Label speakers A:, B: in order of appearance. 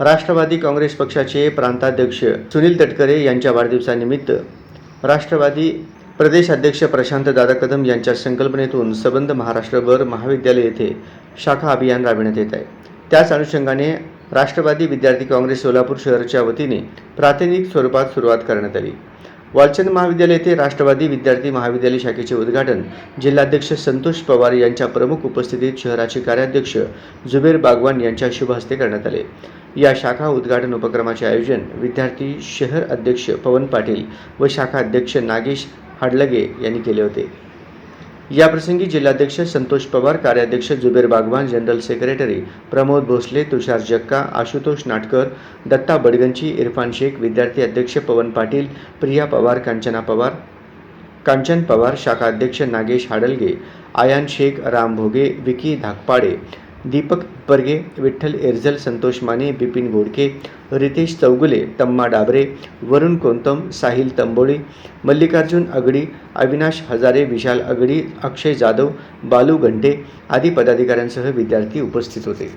A: राष्ट्रवादी काँग्रेस पक्षाचे प्रांताध्यक्ष सुनील तटकरे यांच्या वाढदिवसानिमित्त राष्ट्रवादी प्रदेशाध्यक्ष प्रशांत दादा कदम यांच्या संकल्पनेतून सबंध महाराष्ट्रभर महाविद्यालय येथे शाखा अभियान राबविण्यात येत आहे. त्याच अनुषंगाने राष्ट्रवादी विद्यार्थी काँग्रेस सोलापूर शहराच्या वतीने प्रातिनिधिक स्वरूपात सुरुवात करण्यात आली. वालचंद महाविद्यालय येथे राष्ट्रवादी विद्यार्थी महाविद्यालय शाखेचे उद्घाटन जिल्हाध्यक्ष संतोष पवार यांच्या प्रमुख उपस्थितीत शहराचे कार्याध्यक्ष जुबेर बागवान यांच्या शुभ हस्ते करण्यात आले. या शाखा उद्घाटन उपक्रमाचे आयोजन विद्यार्थी शहर अध्यक्ष पवन पाटील व शाखा अध्यक्ष नागेश हाडलगे यांनी केले होते. याप्रसंगी जिल्हाध्यक्ष संतोष पवार कार्याध्यक्ष जुबेर बागवान जनरल सेक्रेटरी प्रमोद भोसले तुषार जक्का आशुतोष नाटकर दत्ता बडगंची इरफान शेख विद्यार्थी अध्यक्ष पवन पाटील प्रिया पवार कांचना पवार कांचन पवार शाखा अध्यक्ष नागेश हाडलगे आयान शेख राम भोगे विकी धाकपाडे दीपक परगे विठ्ठल एरझल संतोष माने बिपिन गोडके रितेश चौगुले तम्मा डाबरे वरुण कोंतम साहिल तंबोळी मल्लिकार्जुन अगडी अविनाश हजारे विशाल अगडी अक्षय जाधव बालू घंटे आदी पदाधिकाऱ्यांसह विद्यार्थी उपस्थित होते.